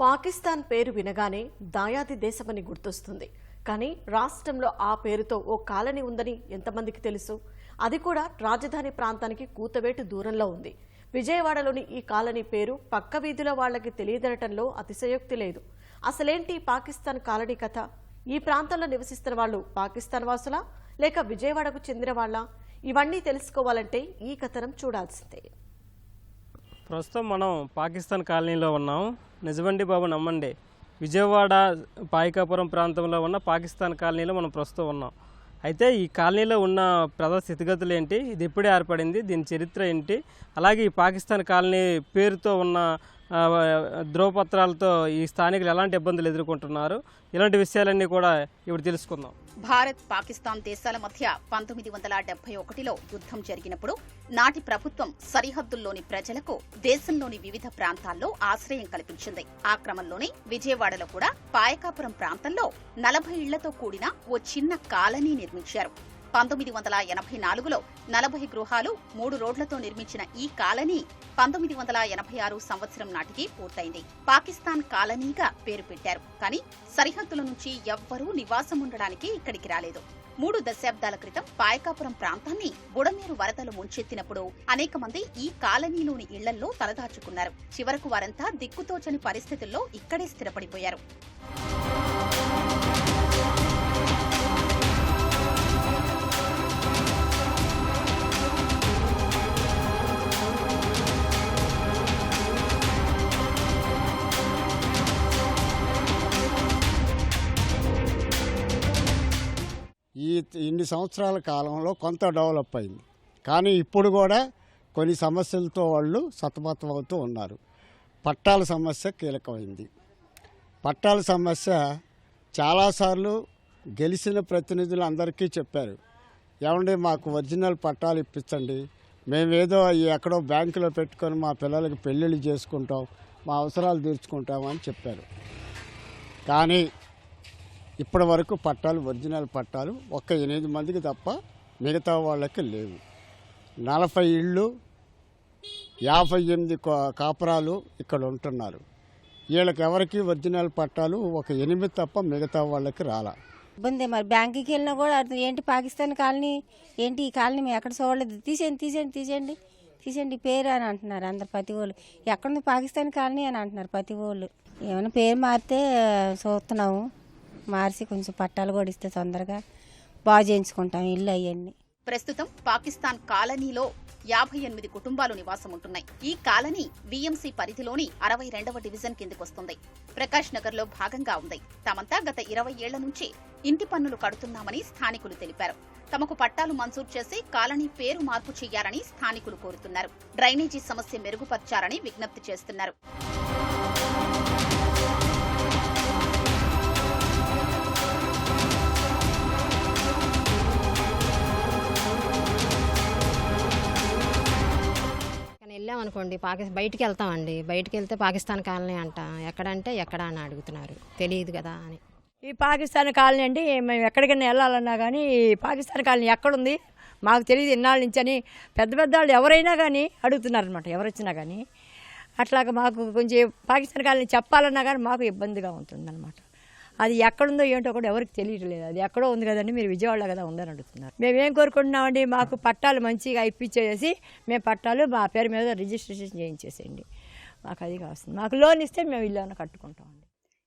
పాకిస్తాన్ పేరు వినగానే దాయాది దేశమని గుర్తొస్తుంది. కానీ రాష్ట్రంలో ఆ పేరుతో ఓ కాలనీ ఉందని ఎంతమందికి తెలుసు? అది కూడా రాజధాని ప్రాంతానికి కూతవేటు దూరంలో ఉంది. విజయవాడలోని ఈ కాలనీ పేరు పక్క వీధిలో వాళ్ళకి తెలియదనటంలో అతిశయోక్తి లేదు. అసలేంటి పాకిస్తాన్ కాలనీ కథ? ఈ ప్రాంతంలో నివసిస్తున్న వాళ్ళు పాకిస్తాన్ వాసులా? లేక విజయవాడకు చెందిన వాళ్ళ? ఇవన్నీ తెలుసుకోవాలంటే ఈ కథనం చూడాల్సిందే. ప్రస్తుతం మనం పాకిస్తాన్ కాలనీలో ఉన్నాం. నిజమండి బాబు నమ్మండి. విజయవాడ పాయికాపురం ప్రాంతంలో ఉన్న పాకిస్తాన్ కాలనీలో మనం ప్రస్తుతం ఉన్నాం. అయితే ఈ కాలనీలో ఉన్న ప్రజల స్థితిగతులు ఏంటి? ఇది ఎప్పుడే ఏర్పడింది. దీని చరిత్ర ఏంటి? అలాగే ఈ పాకిస్తాన్ కాలనీ పేరుతో ఉన్న ధ్రువపత్రాలతో ఈ స్థానికులు ఎలాంటి ఇబ్బందులు ఎదుర్కొంటున్నారు? ఇలాంటి విషయాలన్నీ కూడా ఇప్పుడు తెలుసుకుందాం. భారత్ పాకిస్తాన్ దేశాల మధ్య పంతొమ్మిది వందల డెబ్బై ఒకటిలో యుద్ధం జరిగినప్పుడు నాటి ప్రభుత్వం సరిహద్దుల్లోని ప్రజలకు దేశంలోని వివిధ ప్రాంతాల్లో ఆశ్రయం కల్పించింది. ఆ క్రమంలోనే విజయవాడలో కూడా పాయకాపురం ప్రాంతంలో నలభై ఇళ్ళతో కూడిన ఓ చిన్న కాలనీ నిర్మించారు. పంతొమ్మిది వందల ఎనభై నాలుగులో నలభై గృహాలు మూడు రోడ్లతో నిర్మించిన ఈ కాలనీ పంతొమ్మిది వందల ఎనభై ఆరు సంవత్సరం నాటికి పూర్తయింది. పాకిస్తాన్ కాలనీగా పేరు పెట్టారు. కానీ సరిహద్దుల నుంచి ఎవ్వరూ నివాసం ఉండడానికి ఇక్కడికి రాలేదు. మూడు దశాబ్దాల క్రితం పాయకాపురం ప్రాంతాన్ని బుడమేరు వరదలు ముంచెత్తినప్పుడు అనేక మంది ఈ కాలనీలోని ఇళ్ళల్లో తలదాచుకున్నారు. చివరకు వారంతా దిక్కుతోచని పరిస్థితుల్లో ఇక్కడే స్థిరపడిపోయారు. ఇన్ని సంవత్సరాల కాలంలో కొంత డెవలప్ అయింది. కానీ ఇప్పుడు కూడా కొన్ని సమస్యలతో వాళ్ళు సతమతం అవుతూ ఉన్నారు. పట్టాల సమస్య కీలకమైంది. పట్టాల సమస్య చాలాసార్లు గెలిచిన ప్రతినిధులు అందరికీ చెప్పారు. ఏమండి మాకు ఒరిజినల్ పట్టాలు ఇప్పించండి. మేమేదో ఈ ఎక్కడో బ్యాంకులో పెట్టుకొని మా పిల్లలకి పెళ్ళిళ్ళు చేసుకుంటాం మా అవసరాలు తీర్చుకుంటామని చెప్పారు. కానీ ఇప్పటి వరకు పట్టాలు ఒరిజినల్ పట్టాలు ఒక్క ఎనిమిది మందికి తప్ప మిగతా వాళ్ళకి లేవు. నలభై ఇళ్ళు యాభై ఎనిమిది కా- కాపురాలు ఇక్కడ ఉంటున్నారు. వీళ్ళకి ఎవరికి ఒరిజినల్ పట్టాలు ఒక ఎనిమిది తప్ప మిగతా వాళ్ళకి రాలా. ఇబ్బంది మరి? బ్యాంకుకి వెళ్ళినా కూడా అర్థం ఏంటి పాకిస్తాన్ కాలనీ ఏంటి ఈ కాలనీ మేము ఎక్కడ చూడలేదు. తీసేయండి తీసేయండి తీసేయండి తీసేయండి పేరు అని అంటున్నారు అందరు ప్రతి వాళ్ళు ఎక్కడుంది పాకిస్తాన్ కాలనీ అని అంటున్నారు ప్రతి వాళ్ళు ఏమైనా పేరు మారితే చూస్తున్నాము. మార్చి కొంచెం పట్టాలు కూడా ఇస్తే తొందరగా బాగు చేయించుకుంటాం ఇల్లు అవన్నీ. ప్రస్తుతం పాకిస్తాన్ కాలనీలో యాభై ఎనిమిది కుటుంబాలు నివాసం ఉంటున్నాయి. ఈ కాలనీ వీఎంసీ పరిధిలోని అరవై రెండవ డివిజన్ కిందికొస్తుంది ప్రకాష్ నగర్లో భాగంగా ఉంది. తమంతా గత ఇరవై ఏళ్ళ నుంచి ఇంటి పన్నులు కడుతున్నామని స్థానికులు తెలిపారు. తమకు పట్టాలు మంజూరు చేసి కాలనీ పేరు మార్పు చేయాలని స్థానికులు కోరుతున్నారు. డ్రైనేజీ సమస్య మెరుగుపర్చాలని విజ్ఞప్తి చేస్తున్నారు. అనుకోండి పాకి బయటికి వెళ్తామండి. బయటికి వెళ్తే పాకిస్తాన్ కాలనీ అంట. ఎక్కడంటే ఎక్కడ అని అడుగుతున్నారు. తెలియదు కదా అని. ఈ పాకిస్తాన్ కాలనీ అండి మేము ఎక్కడికైనా వెళ్ళాలన్నా కానీ ఈ పాకిస్తాన్ కాలనీ ఎక్కడుంది? మాకు తెలియదు ఇన్నాళ్ళ నుంచి అని పెద్ద పెద్ద వాళ్ళు ఎవరైనా కానీ అడుగుతున్నారు అనమాట ఎవరు వచ్చినా కానీ అట్లాగా మాకు కొంచెం పాకిస్తాన్ కాలనీ చెప్పాలన్నా కానీ మాకు ఇబ్బందిగా ఉంటుందన్నమాట. అది ఎక్కడుందో ఏంటో కూడా ఎవరికి తెలియట్లేదు. అది ఎక్కడో ఉంది కదండి మీరు విజయవాడలో కదా ఉందని అడుగుతున్నారు. మేము ఏం కోరుకుంటున్నామండి మాకు పట్టాలు మంచిగా ఇప్పించేసి మేము పట్టాలు మా పేరు మీద రిజిస్ట్రేషన్ చేయించేసేయండి. మాకు అది కావాల్సింది. మాకు లోన్ ఇస్తే మేము ఇల్లు కట్టుకుంటామండి.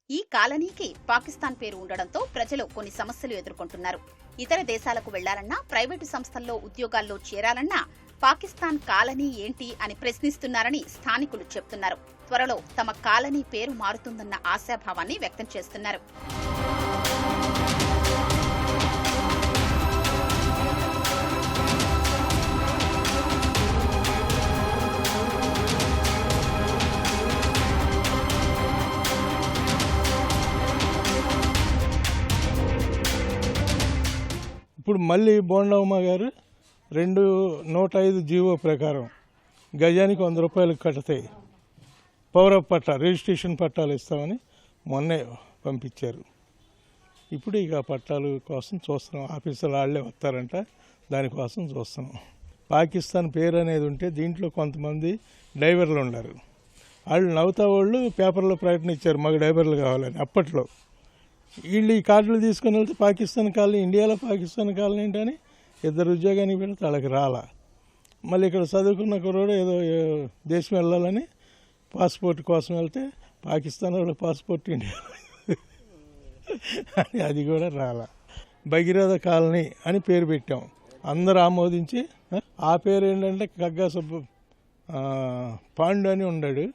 ఈ కాలనీకి పాకిస్తాన్ పేరు ఉండడంతో ప్రజలు కొన్ని సమస్యలు ఎదుర్కొంటున్నారు. ఇతర దేశాలకు వెళ్ళాలన్నా ప్రైవేటు సంస్థల్లో ఉద్యోగాల్లో చేరాలన్నా పాకిస్తాన్ కాలనీ ఏంటి అని ప్రశ్నిస్తున్నారని స్థానికులు చెప్తున్నారు. త్వరలో తమ కాలనీ పేరు మారుతుందన్న ఆశాభావాన్ని వ్యక్తం చేస్తున్నారు. ఇప్పుడు మళ్ళీ బోండమ్మ గారు రెండు నూట ఐదు జీవో ప్రకారం గజానికి వంద రూపాయలు కడతాయి పౌర పట్టా రిజిస్ట్రేషన్ పట్టాలు ఇస్తామని మొన్నే పంపించారు. ఇప్పుడు ఇక పట్టాలు కోసం చూస్తున్నాం. ఆఫీసులు వాళ్ళే వస్తారంట దానికోసం చూస్తున్నాం. పాకిస్తాన్ పేరు అనేది ఉంటే దీంట్లో కొంతమంది డ్రైవర్లు ఉన్నారు వాళ్ళు నవ్వుతా వాళ్ళు పేపర్లో ప్రకటన ఇచ్చారు మాకు డైవర్లు కావాలని. అప్పట్లో వీళ్ళు ఈ కార్డులు తీసుకుని వెళ్తే పాకిస్తాన్ కాలనీ ఇండియాలో పాకిస్తాన్ కాలనీ ఏంటని ఇద్దరు ఉద్యోగానికి పెడితే వాళ్ళకి రాలా. మళ్ళీ ఇక్కడ చదువుకున్న కుర్రోడు ఏదో దేశం వెళ్ళాలని పాస్పోర్ట్ కోసం వెళ్తే పాకిస్తాన్ వాళ్ళ పాస్పోర్ట్ ఇండియా. అని అది కూడా రాలా. భగీరథ కాలనీ అని పేరు పెట్టాం. అందరూ ఆమోదించి ఆ పేరు ఏంటంటే కగ్గా సుబ్బ పాండు అని ఉన్నాడు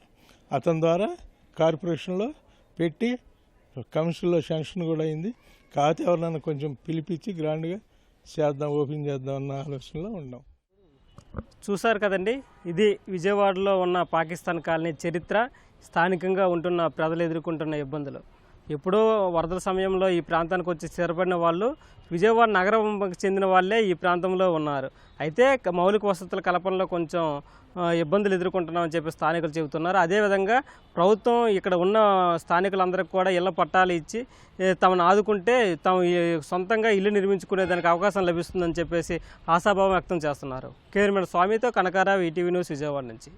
అతని ద్వారా కార్పొరేషన్లో పెట్టి కమిషన్లో శాంక్షన్ కూడా అయింది. కాకపోతే ఎవరినైనా కొంచెం పిలిపించి గ్రాండ్గా చేద్దాం ఓపెన్ చేద్దాం అన్న ఆలోచనలో ఉన్నాం. చూశారు కదండి ఇది విజయవాడలో ఉన్న పాకిస్తాన్ కాలనీ చరిత్ర. స్థానికంగా ఉంటున్న ప్రజలు ఎదుర్కొంటున్న ఇబ్బందులు. ఎప్పుడో వరదల సమయంలో ఈ ప్రాంతానికి వచ్చి స్థిరపడిన వాళ్ళు విజయవాడ నగరంకి చెందిన వాళ్ళే ఈ ప్రాంతంలో ఉన్నారు. అయితే మౌలిక వసతుల కల్పనలో కొంచెం ఇబ్బందులు ఎదుర్కొంటున్నామని చెప్పి స్థానికులు చెబుతున్నారు. అదేవిధంగా ప్రభుత్వం ఇక్కడ ఉన్న స్థానికులందరికీ కూడా ఇళ్ళ పట్టాలు ఇచ్చి తమను ఆదుకుంటే తాము ఈ సొంతంగా ఇల్లు నిర్మించుకునేదానికి అవకాశం లభిస్తుందని చెప్పేసి ఆశాభావం వ్యక్తం చేస్తున్నారు. కేర్మెన్ స్వామితో కనకారావు ఈటీవీ న్యూస్ విజయవాడ నుంచి.